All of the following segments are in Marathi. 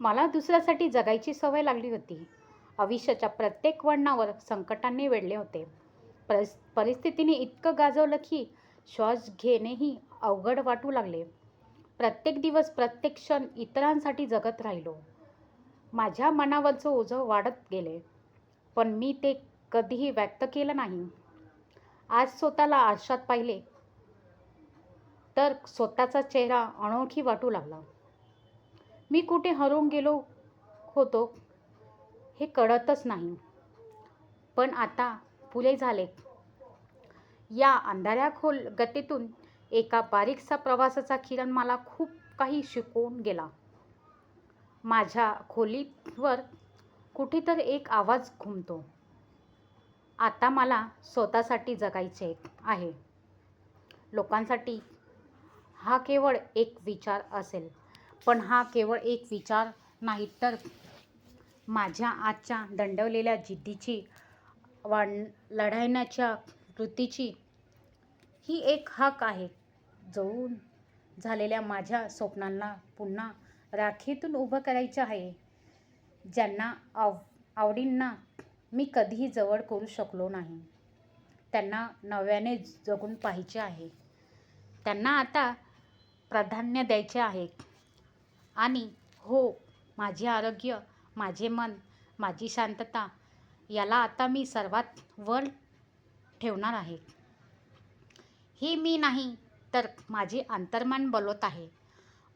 मला दुसऱ्यासाठी जगायची सवय लागली होती. आयुष्याच्या प्रत्येक वळणावर संकटांनी वेढले होते. परिस परिस्थितीने इतकं गाजवलं की श्वास घेणेही अवघड वाटू लागले. प्रत्येक दिवस प्रत्येक क्षण इतरांसाठी जगत राहिलो. माझ्या मनावरचं ओझं वाढत गेले. पण मी ते कधीही व्यक्त केलं नाही. आज स्वतःला आरशात पाहिले तर स्वतःचा चेहरा अनोळखी वाटू लागला. मी कुठे हरवून गेलो होतो हे कळतच नाही. पण आता फुले झाले. या अंधाऱ्या खोल गतीतून एका बारीकसा प्रवासाचा किरण मला खूप काही शिकवून गेला. माझ्या खोलीवर कुठेतरी एक आवाज घुमतो. आता मला स्वतःसाठी जगायचे आहे. लोकांसाठी हा केवळ एक विचार असेल. पण हा केवळ एक विचार नाही तर माझ्या आजच्या दंडवलेल्या जिद्दीची वाढ लढायण्याच्या वृत्तीची ही एक हाक आहे. जळून झालेल्या माझ्या स्वप्नांना पुन्हा राखीतून उभं करायचं आहे. ज्यांना आव आवडींना मी कधीही जवळ करू शकलो नाही त्यांना नव्याने जगून पाहायचे आहे. त्यांना आता प्राधान्य द्यायचे आहे. आणि हो माझे आरोग्य माझे मन माझी शांतता याला आता मी सर्वात वर ठेवणार आहे. हे मी नाही तर माझे अंतर्मन बोलत आहे.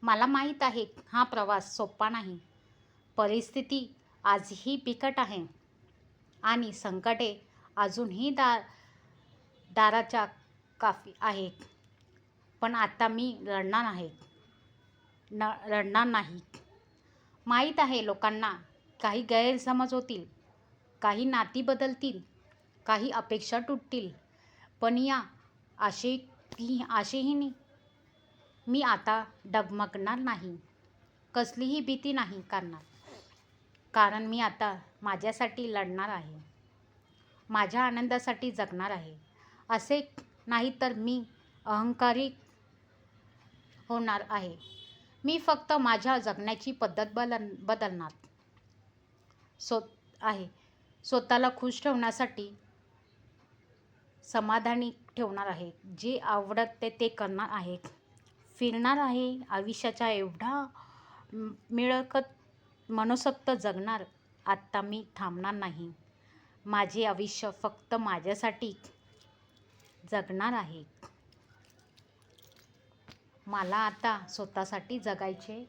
मला माहीत आहे हा प्रवास सोपा नाही. परिस्थिती आजही बिकट आहे. आणि संकटे अजूनही दा दाराच्या काफी आहेत. पण आता मी लढणार आहे. न लढणार नाही. माहीत आहे लोकांना काही गैरसमज होतील काही नाती बदलतील काही अपेक्षा तुटतील. पण या आशे आशेहीने मी आता डगमगणार नाही. कसलीही भीती नाही करणार. कारण मी आता माझ्यासाठी लढणार आहे. माझ्या आनंदासाठी जगणार आहे. असे नाही तर मी अहंकारी होणार आहे. मी फक्त माझ्या जगण्याची पद्धत बल बदलणार. स्व आहे. स्वतःला खुश ठेवण्यासाठी समाधानी ठेवणार आहे. जे आवडत ते ते करणार आहे. फिरणार आहे. आयुष्याचा एवढा मिळकत मनसोक्त जगणार आत्ता मी थांबणार नाही. माझे आयुष्य फक्त माझ्यासाठी जगणार आहे. मला आता स्वतःसाठी जगायचे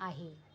आहे.